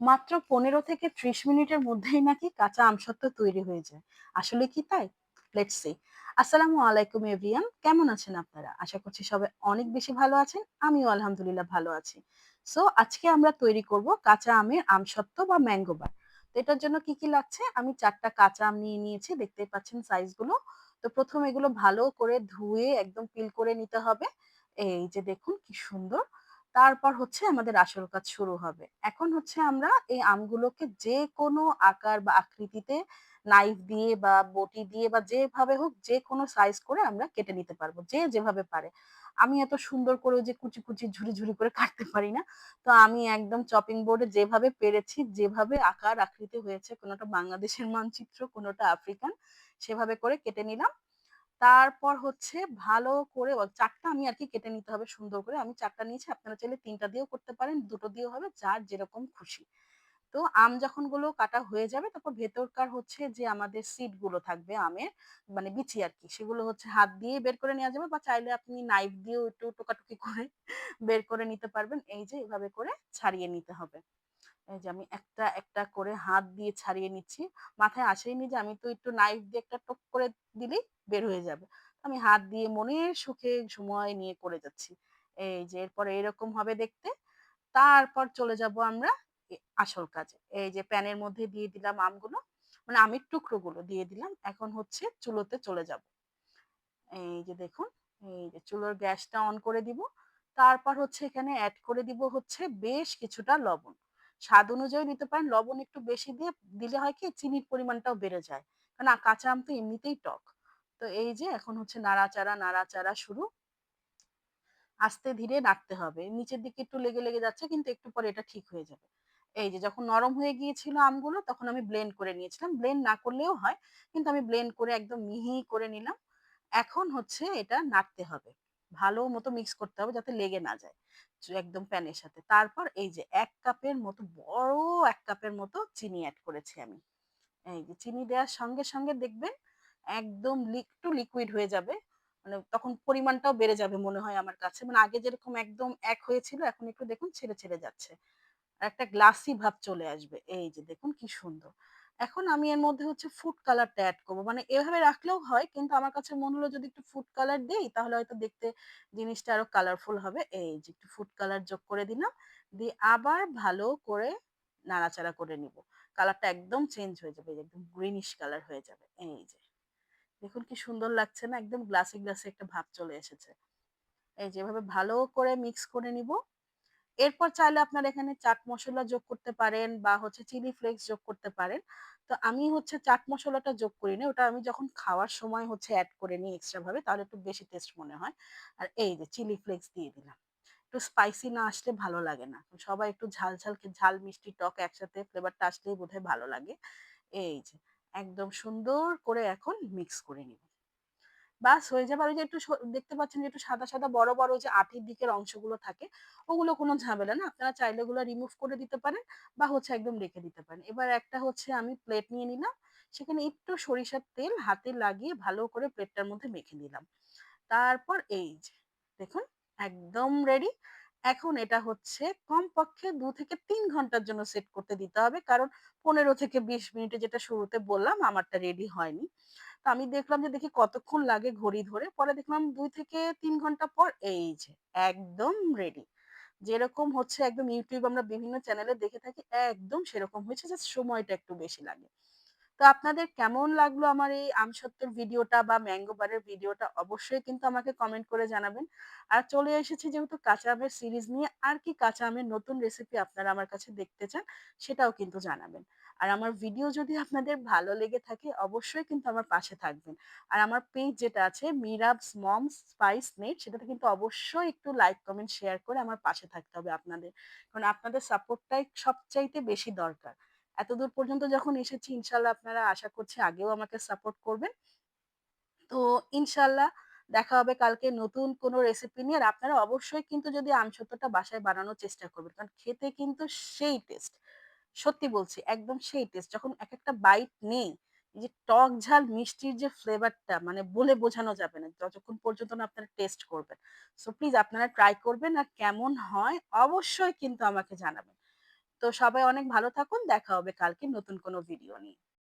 মাত্র ১৫ থেকে ৩০ মিনিটের মধ্যেই নাকি কাঁচা আমসত্ত্ব তৈরি হয়ে যায়। আসলে কি তাই? Let's see. আসসালামু আলাইকুম এভরিওয়ান। কেমন আছেন আপনারা? আশা করছি সবাই অনেক বেশি ভালো আছেন। আমিও আলহামদুলিল্লাহ ভালো আছি। সো আজকে আমরা তৈরি করব কাঁচা আমের আমসত্ত্ব বা ম্যাঙ্গো বার। তো এটার জন্য কি, কি লাগছে? আমি চারটা কাঁচা আম নিয়ে নিয়েছি। দেখতে পাচ্ছেন সাইজগুলো। তো প্রথম এগুলো ভালো করে ধুয়ে একদম পিল করে নিতে হবে। এই যে দেখুন কি সুন্দর। তারপর হচ্ছে আমাদের আসল কাজ শুরু হবে। এখন হচ্ছে আমরা এই আমগুলোকে যেকোনো আকার বা আকৃতিতে নাইফ দিয়ে বা বটি দিয়ে বা যেভাবে হোক যেকোনো সাইজ করে আমরা কেটে নিতে পারব। যে যেভাবে পারে। আমি এত সুন্দর করে যে কুচি, কুচি ঝুরি, ঝুরি করে কাটতে পারি না। তো আমি একদম চপিং বোর্ডে যেভাবে পেরেছি, যেভাবে আকার আকৃতি হয়েছে কোনোটা বাংলাদেশের মানচিত্র, কোনোটা আফ্রিকান সেভাবে করে কেটে নিলাম। তারপর হচ্ছে ভালো করে চারটা ৪ টা আমি আরকি কেটে নিতে হবে সুন্দর করে। আমি চারটা নিয়েছি। আপনারা চাইলে তিনটা দিয়েও করতে পারেন, দুটো দিয়েও হবে, যার যেরকম খুশি। তো আম যখনগুলো কাটা হয়ে যাবে তারপর ভেতরকার হচ্ছে যে আমাদের সিডগুলো থাকবে আমের, মানে বিচি আর কি সেগুলো হচ্ছে হাত দিয়ে বের করে নেওয়া যাবে বা চাইলে আপনি নাইফ দিয়েও একটু টোকাটুকি করে বের করে নিতে পারবেন। এই যে এভাবে করে ছাড়িয়ে নিতে হবে। এই যে আমি একটা, একটা করে হাত দিয়ে ছাড়িয়ে নিচ্ছি। মাথায় আসেইনি যে আমি তো একটু নাইফ দিয়ে একটা টক করে দিলেই বের হয়ে যাবে। আমি হাত দিয়ে মনের সুখে সময় নিয়ে করে যাচ্ছি। এই যে এরপরে এরকম হবে দেখতে। তারপর চলে যাব আমরা আসল কাজে। এই যে প্যানের মধ্যে দিয়ে দিলাম আমগুলো। মানে আমের টুকরোগুলো দিয়ে দিলাম। এখন হচ্ছে চুলোতে চলে যাব। এই যে দেখুন, এই যে চুলোর গ্যাসটা অন করে দিব। তারপর হচ্ছে এখানে অ্যাড করে দিব হচ্ছে বেশ কিছুটা লবণ। স্বাদ অনুযায়ী দিতে পারেন। লবণ একটু বেশি দিয়ে দিলে হয় কি চিনির পরিমাণটাও বেড়ে যায়। কারণ কাঁচা আম তো এমনিতেই টক। তো এই যে এখন হচ্ছে নাড়াচাড়া, নাড়াচাড়া শুরু। আস্তে ধীরে নাড়তে হবে। নিচের দিকে একটু লেগে, লেগে যাচ্ছে কিন্তু একটু পরে এটা ঠিক হয়ে যাবে। এই যে যখন নরম হয়ে গিয়েছিল আমগুলো তখন আমি ব্লেন্ড করে নিয়েছিলাম। ব্লেন্ড না করলেও হয়। কিন্তু আমি ব্লেন্ড করে একদম মিহি করে নিলাম। এখন হচ্ছে এটা নাড়তে হবে। ভালো মতো মিক্স করতে হবে যাতে লেগে না যায়। একদম প্যানের সাথে। তারপর এই যে এক কাপের মতো বড় এক কাপের মতো চিনি অ্যাড করেছি আমি। এই যে চিনি দেওয়ার সঙ্গে, সঙ্গে দেখবেন একদম একটু লিকুইড হয়ে যাবে। মানে তখন পরিমাণটাও বেড়ে যাবে মনে হয় আমার কাছে। মানে আগে যেরকম একদম এক হয়েছিল এখন একটু দেখুন ছেড়ে, ছেড়ে যাচ্ছে। একটা গ্লাসি ভাব চলে আসবে। এই যে দেখুন কি সুন্দর। এখন আমি এর মধ্যে হচ্ছে ফুড কালারটা অ্যাড করব। মানে এভাবে রাখলেও হয়, কিন্তু আমার কাছে মনে হলো যদি একটু ফুড কালার দেই, তাহলে হয়তো দেখতে জিনিসটা আরও কালারফুল হবে। এই যে একটু ফুড কালার যোগ করে দিলাম। দিয়ে আবার ভালো করে নাড়াচাড়া করে নিব। কালারটা একদম চেঞ্জ হয়ে যাবে। একদম গ্রিনিশ কালার হয়ে যাবে। এই যে। দেখুন কি সুন্দর লাগছে না? একদম গ্লাসে গ্লাসে একটা ভাব চলে এসেছে। এই যে এভাবে ভালো করে মিক্স করে নিব। এরপর চাইলে আপনারা এখানে চাট মশলা যোগ করতে পারেন বা হচ্ছে চিলি ফ্লেক্স যোগ করতে পারেন। তো আমি হচ্ছে চাট মশলাটা যোগ করি না। ওটা আমি যখন খাওয়ার সময় হচ্ছে অ্যাড করে নিই এক্সট্রা ভাবে তাহলে একটু বেশি টেস্ট মনে হয়। আর এই যে চিলি ফ্লেক্স দিয়ে দিলাম। একটু স্পাইসি না আসলে ভালো লাগে না। সবাই একটু ঝাল, ঝাল ঝাল, মিষ্টি, টক একসাথে ফ্লেভারটা আসলেই বোধহয় ভালো লাগে। এই যে একদম সুন্দর করে এখন মিক্স করে নিব। বাস হয়ে যাবে। ওই যে একটু দেখতে পাচ্ছেন যে একটু সাদা, সাদা বড়, বড় যে আটির দিকের অংশগুলো থাকে, ওগুলো কোনো ঝামেলা না। আপনারা চাইলে ওগুলো রিমুভ করে দিতে পারেন বা হচ্ছে একদম রেখে দিতে পারেন। এবার একটা হচ্ছে আমি প্লেট নিয়ে নিলাম। সেখানে একটু সরিষার তেল হাতে লাগিয়ে ভালো করে প্লেটটার মধ্যে মেখে নিলাম। তারপর এই যে দেখুন একদম রেডি। এখন এটা হচ্ছে কমপক্ষে দু থেকে তিন ঘণ্টার জন্য সেট করতে দিতে হবে। কারণ ১৫ থেকে ২০ মিনিটে যেটা শুরুতে বললাম আমারটা রেডি হয়নি। তো আমি দেখলাম যে দেখি কতক্ষণ লাগে ঘড়ি ধরে। পরে দেখলাম ২ থেকে ৩ ঘণ্টা পর এই যে, একদম রেডি। যেরকম হচ্ছে একদম YouTube আমরা বিভিন্ন চ্যানেলে দেখে থাকি, একদম সেরকম হয়েছে জাস্ট সময়টা একটু বেশি লাগে। তো আপনাদের কেমন লাগল আমার এই আমসত্ত্বর ভিডিওটা বা ম্যাঙ্গো বারের ভিডিওটা অবশ্যই কিন্তু আমাকে কমেন্ট করে জানাবেন। আর চলে এসেছি যেহেতু কাঁচা আমের সিরিজ নিয়ে, আর কি কাঁচা আমের নতুন রেসিপি আপনারা আমার কাছে দেখতে চান, সেটাও কিন্তু জানাবেন। আর আমার ভিডিও যদি আপনাদের ভালো লেগে থাকে অবশ্যই কিন্তু আমার পাশে থাকবেন। আর আমার পেজ যেটা আছে মিরাবস মম স্পাইস নেট সেটাতে কিন্তু অবশ্যই একটু লাইক, কমেন্ট, শেয়ার করে আমার পাশে থাকতে হবে আপনাদের। কারণ আপনাদের সাপোর্টটাই সবচাইতে বেশি দরকার। এতদূর পর্যন্ত যখন এসেছি ইনশাল্লাহ আপনারা আশা করছি আগেও আমাকে সাপোর্ট করবেন। তো ইনশাল্লাহ দেখা হবে কালকে নতুন কোনো রেসিপি নিয়ে। আর আপনারা অবশ্যই কিন্তু যদি আমসত্ত্বটা বাসায় বানানোর চেষ্টা করবেন। কারণ খেতে কিন্তু সেই টেস্ট। সত্যি বলছি একদম সেই টেস্ট। যখন এক একটা বাইট নেই, যে টক, ঝাল, মিষ্টির যে ফ্লেভারটা মানে বলে বোঝানো যাবে না। যতক্ষণ পর্যন্ত না আপনারা টেস্ট করবেন। সো প্লিজ আপনারা ট্রাই করবেন আর কেমন হয় অবশ্যই কিন্তু আমাকে জানাবেন। তো সবাই অনেক ভালো থাকুন। দেখা হবে কালকে নতুন কোনো ভিডিও নিয়ে।